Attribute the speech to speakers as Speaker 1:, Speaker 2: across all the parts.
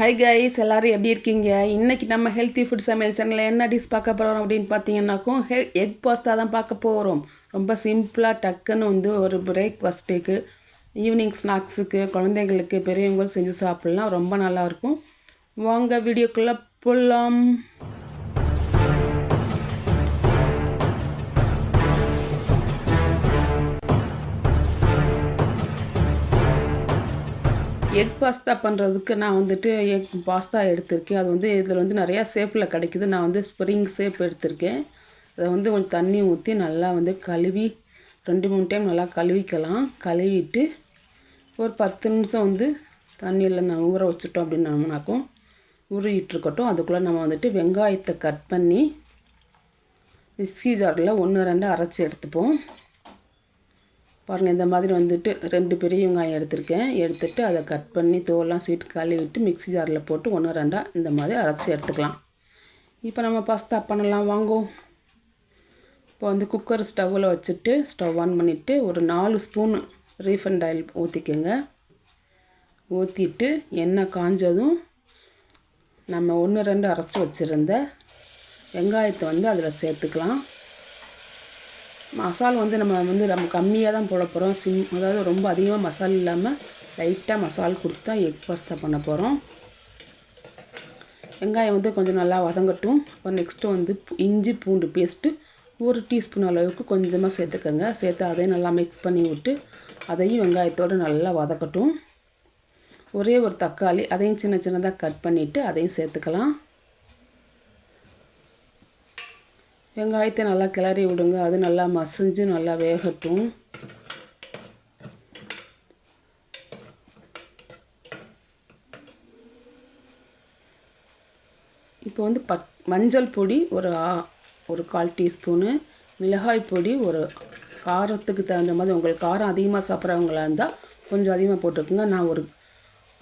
Speaker 1: Hi guys எல்லோரும் எப்படி இருக்கீங்க? இன்றைக்கி நம்ம ஹெல்த்தி ஃபுட் சமையல் சேனலில் என்ன டிஷ் பார்க்க போகிறோம் அப்படின்னு பார்த்தீங்கன்னாக்கும் ஹெ எக் பாஸ்தா தான் பார்க்க போகிறோம் ரொம்ப சிம்பிளாக டக்குன்னு வந்து ஒரு பிரேக்ஃபாஸ்ட்டுக்கு ஈவினிங் ஸ்நாக்ஸுக்கு குழந்தைங்களுக்கு பெரியவங்களும் செஞ்சு சாப்பிட்லாம். ரொம்ப நல்லாயிருக்கும் வாங்க வீடியோக்குள்ளே போகலாம் எக் பாஸ்தா பண்ணுறதுக்கு நான் வந்துட்டு எக் பாஸ்தா எடுத்திருக்கேன். அது வந்து இதில் வந்து நிறையா ஷேப்பில் கிடைக்குது. நான் வந்து ஸ்ப்ரிங் ஷேப் எடுத்திருக்கேன். அதை வந்து கொஞ்சம் தண்ணி ஊற்றி நல்லா வந்து கழுவி ரெண்டு மூணு டைம் நல்லா கழுவிக்கலாம். கழுவிட்டு ஒரு பத்து நிமிஷம் வந்து தண்ணியில் நான் ஊற வச்சுட்டோம் அப்படின்னோம்னாக்கும் ஊறிட்டுருக்கட்டும் அதுக்குள்ளே நம்ம வந்துட்டு வெங்காயத்தை கட் பண்ணி மிக்ஸி ஜாரில் ஒன்று ரெண்டு அரைச்சி எடுத்துப்போம். பாருங்கள் இந்த மாதிரி வந்துட்டு ரெண்டு பெரிய வெங்காயம் எடுத்திருக்கேன். எடுத்துட்டு அதை கட் பண்ணி தோல்லாம் சீட்டு கழுவி விட்டு மிக்ஸி ஜாரில் போட்டு ஒன்று ரெண்டாக இந்த மாதிரி அரைச்சி எடுத்துக்கலாம். இப்போ நம்ம பாஸ்தா பண்ணலாம் வாங்கும் இப்போ வந்து குக்கர் ஸ்டவ்வில் வச்சுட்டு ஸ்டவ் ஆன் பண்ணிவிட்டு ஒரு நாலு ஸ்பூன் ரீஃபண்ட் ஆயில் ஊற்றிக்கோங்க ஊற்றிட்டு எண்ணெய் காஞ்சதும் நம்ம ஒன்று ரெண்டு அரைச்சி வச்சுருந்த வெங்காயத்தை வந்து அதில் சேர்த்துக்கலாம். மசால் வந்து நம்ம வந்து நம்ம கம்மியாக தான் போட போகிறோம் சிம் அதாவது ரொம்ப அதிகமாக மசால் இல்லாமல் லைட்டாக மசால் கொடுத்து தான் எக் பாஸ்தா பண்ண போகிறோம் வெங்காயம் வந்து கொஞ்சம் நல்லா வதங்கட்டும். அப்புறம் நெக்ஸ்ட்டு வந்து இஞ்சி பூண்டு பேஸ்ட்டு ஒரு டீஸ்பூன் அளவுக்கு கொஞ்சமாக சேர்த்துக்கோங்க. சேர்த்து அதையும் நல்லா மிக்ஸ் பண்ணி விட்டு அதையும் வெங்காயத்தோடு நல்லா வதக்கட்டும். ஒரே ஒரு தக்காளி அதையும் சின்ன சின்னதாக கட் பண்ணிவிட்டு அதையும் சேர்த்துக்கலாம். வெங்காயத்தை நல்லா கிளறி விடுங்க. அது நல்லா மசிஞ்சு நல்லா வேகட்டும். இப்போ வந்து பட் மஞ்சள் பொடி ஒரு ஒரு கால் டீஸ்பூனு மிளகாய் பொடி ஒரு காரத்துக்கு தகுந்த மாதிரி உங்களுக்கு காரம் அதிகமாக சாப்பிட்றவங்களா இருந்தால் கொஞ்சம் அதிகமாக போட்டுக்கோங்க. நான் ஒரு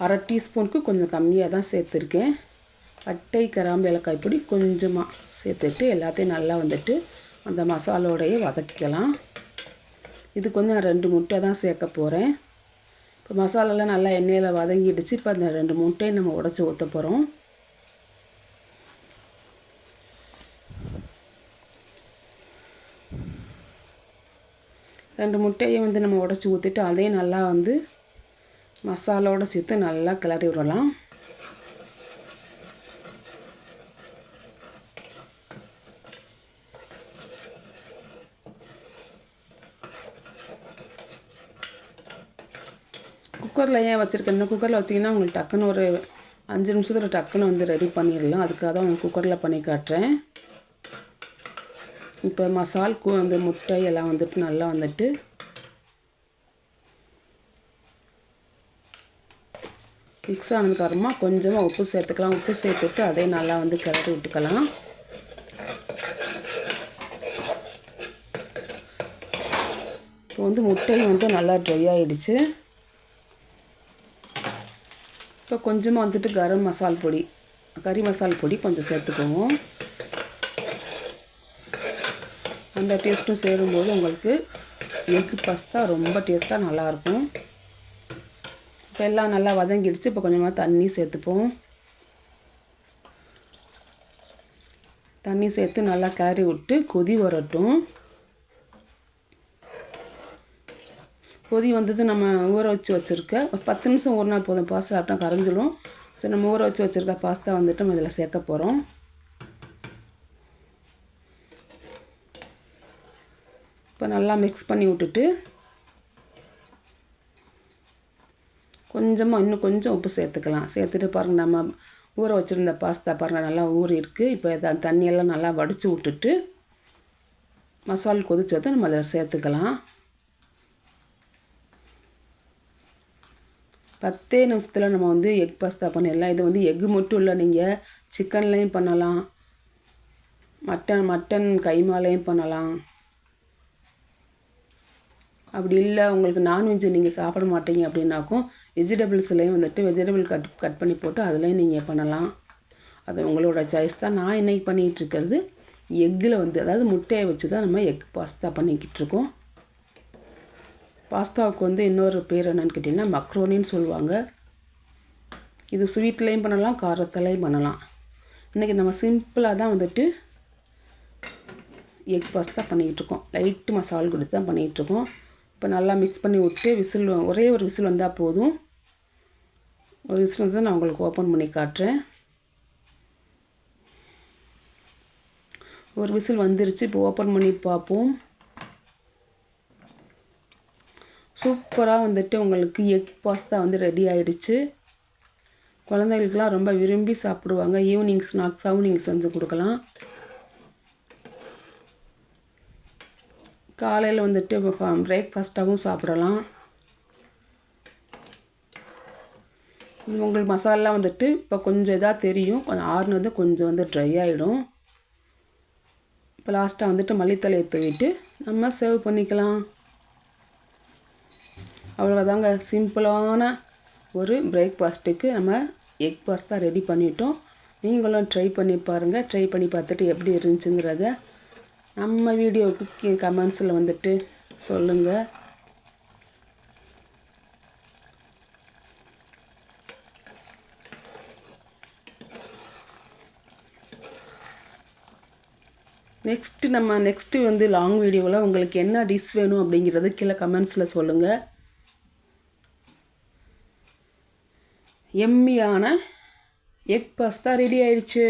Speaker 1: அரை டீஸ்பூனுக்கு கொஞ்சம் கம்மியாக தான் சேர்த்துருக்கேன். பட்டை கிராம்பு ஏலக்காய் பொடி கொஞ்சமாக சேர்த்துட்டு எல்லாத்தையும் நல்லா வந்துட்டு அந்த மசாலோடையே வதக்கிக்கலாம் இதுக்கு வந்து நான் ரெண்டு முட்டை தான் சேர்க்க போகிறேன் இப்போ மசாலாலாம் நல்லா எண்ணெயில் வதங்கிடுச்சு. இப்போ அந்த ரெண்டு முட்டையை நம்ம உடச்சி ஊற்ற போகிறோம் ரெண்டு முட்டையை வந்து நம்ம உடச்சி ஊற்றிட்டு அதையும் நல்லா வந்து மசாலோடு சேர்த்து நல்லா கிளறி விடலாம். குக்கரில் ஏன் வச்சுருக்கேன்? குக்கரில் வச்சிங்கன்னா உங்களுக்கு டக்குன்னு ஒரு அஞ்சு நிமிஷத்தில் டக்குன்னு வந்து ரெடி பண்ணிடலாம். அதுக்காக தான் உங்களுக்கு குக்கரில் பண்ணி காட்டுறேன். இப்போ மசால் கு அந்த முட்டை எல்லாம் வந்துட்டு நல்லா வந்துட்டு மிக்ஸ் ஆனதுக்கப்புறமா கொஞ்சமாக உப்பு சேர்த்துக்கலாம். உப்பு சேர்த்துட்டு அதே நல்லா வந்து கிளறி விட்டுக்கலாம். இப்போ வந்து முட்டை வந்து நல்லா ட்ரை ஆகிடுச்சு இப்போ கொஞ்சமாக வந்துட்டு கரம் மசால் பொடி கறி மசால் பொடி கொஞ்சம் சேர்த்துக்குவோம். அந்த டேஸ்ட்டும் சேரும்போது உங்களுக்கு எக்கு பஸ்தா ரொம்ப டேஸ்ட்டாக நல்லாயிருக்கும். இப்போ எல்லாம் நல்லா வதங்கிடுச்சு இப்போ கொஞ்சமாக தண்ணி சேர்த்துப்போம். தண்ணி சேர்த்து நல்லா கிளறி விட்டு கொதி வரட்டும். கொதி வந்தது நம்ம ஊற வச்சு வச்சுருக்க. ஒரு பத்து நிமிஷம் ஊறினா போதும். பாஸ்தா அப்படின்னா கரைஞ்சிடும் ஸோ நம்ம ஊற வச்சு வச்சுருக்க பாஸ்தா வந்துட்டு நம்ம இதில் சேர்க்க போகிறோம் இப்போ நல்லா மிக்ஸ் பண்ணி விட்டுட்டு கொஞ்சமாக இன்னும் கொஞ்சம் உப்பு சேர்த்துக்கலாம். சேர்த்துட்டு பாருங்கள் நம்ம ஊற வச்சுருந்த பாஸ்தா பாருங்கள் நல்லா ஊறி இருக்குது இப்போ தண்ணியெல்லாம் நல்லா வடித்து விட்டுட்டு மசால் கொதிச்சதை நம்ம அதில் சேர்த்துக்கலாம். பத்தே நிமிஷத்தில் நம்ம வந்து எக் பாஸ்தா பண்ணிடலாம். இது வந்து எக்கு மட்டும் இல்லை நீங்கள் சிக்கன்லேயும் பண்ணலாம். மட்டன் மட்டன் கைமாலையும் பண்ணலாம். அப்படி இல்லை உங்களுக்கு நான்வெஜ் நீங்கள் சாப்பிட மாட்டீங்க அப்படின்னாக்கும் வெஜிடபிள்ஸ்லேயும் வந்துட்டு வெஜிடபிள் கட் கட் பண்ணி போட்டு அதுலேயும் நீங்கள் பண்ணலாம். அது உங்களோட சாய்ஸ் தான். நான் இன்றைக்கி பண்ணிகிட்ருக்கிறது எக்கில் வந்து அதாவது முட்டையை வச்சு தான் நம்ம எக் பாஸ்தா பண்ணிக்கிட்டு இருக்கோம். பாஸ்தாவுக்கு வந்து இன்னொரு பேர் என்னென்னு கேட்டிங்கன்னா மக்ரோனின்னு சொல்லுவாங்க. இது ஸ்வீட்லேயும் பண்ணலாம் காரத்துலேயும் பண்ணலாம். இன்றைக்கி நம்ம சிம்பிளாக தான் வந்துட்டு எக் பாஸ்தா பண்ணிகிட்ருக்கோம். லைட்டு மசால் கொடுத்து தான் பண்ணிகிட்ருக்கோம். இப்போ நல்லா மிக்ஸ் பண்ணி விட்டு விசில் ஒரே ஒரு விசில் வந்தால் போதும். ஒரு விசில் வந்து நான் உங்களுக்கு ஓப்பன் பண்ணி காட்டுறேன். ஒரு விசில் வந்துருச்சு இப்போ ஓப்பன் பண்ணி பார்ப்போம். சூப்பராக வந்துட்டு உங்களுக்கு எக் பாஸ்தா வந்து ரெடி ஆகிடுச்சு குழந்தைகளுக்கெலாம் ரொம்ப விரும்பி சாப்பிடுவாங்க. ஈவினிங் ஸ்நாக்ஸாகவும் நீங்கள் செஞ்சு கொடுக்கலாம். காலையில் வந்துட்டு பிரேக்ஃபாஸ்ட்டாகவும் சாப்பிடலாம். உங்களுக்கு மசாலா வந்துட்டு இப்போ கொஞ்சம் இதாக தெரியும். கொஞ்சம் ஆறுனது கொஞ்சம் வந்து ட்ரை ஆகிடும் இப்போ லாஸ்ட்டாக வந்துட்டு மல்லித்தலையை தூவிட்டு நம்ம சர்வ் பண்ணிக்கலாம். அவ்வளோதாங்க சிம்பிளான ஒரு பிரேக்ஃபாஸ்ட்டுக்கு நம்ம எக் பாஸ்தா ரெடி பண்ணிட்டோம். நீங்களும் ட்ரை பண்ணி பாருங்கள் ட்ரை பண்ணி பார்த்துட்டு எப்படி இருந்துச்சுங்கிறத நம்ம வீடியோவுக்கு கமெண்ட்ஸில் வந்துட்டு சொல்லுங்கள் நெக்ஸ்ட்டு நம்ம நெக்ஸ்ட்டு வந்து லாங் வீடியோவில் உங்களுக்கு என்ன டிஷ் வேணும் அப்படிங்கிறது கீழே கமெண்ட்ஸில் சொல்லுங்கள் எம்மியான எக் பாஸ்தா ரெடி ஆயிடுச்சு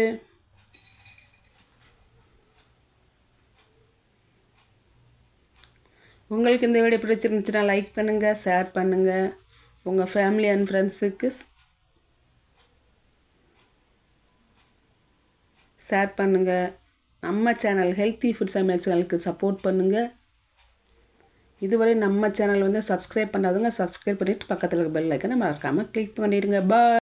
Speaker 1: உங்களுக்கு இந்த வீடியோ பிடிச்சிருந்துச்சுன்னா லைக் பண்ணுங்கள் ஷேர் பண்ணுங்கள் உங்கள் ஃபேமிலி அண்ட் ஃப்ரெண்ட்ஸுக்கு ஷேர் பண்ணுங்கள் நம்ம சேனல் ஹெல்த்தி ஃபுட் சமையல் சேனலுக்கு சப்போர்ட் பண்ணுங்கள் இதுவரை நம்ம சேனல் வந்து சப்ஸ்கிரைப் பண்ணாதவங்க சப்ஸ்கிரைப் பண்ணிவிட்டு பக்கத்தில் இருக்க பெல் ஐக்கனை மறக்காமல் கிளிக் பண்ணிடுங்க. பாய்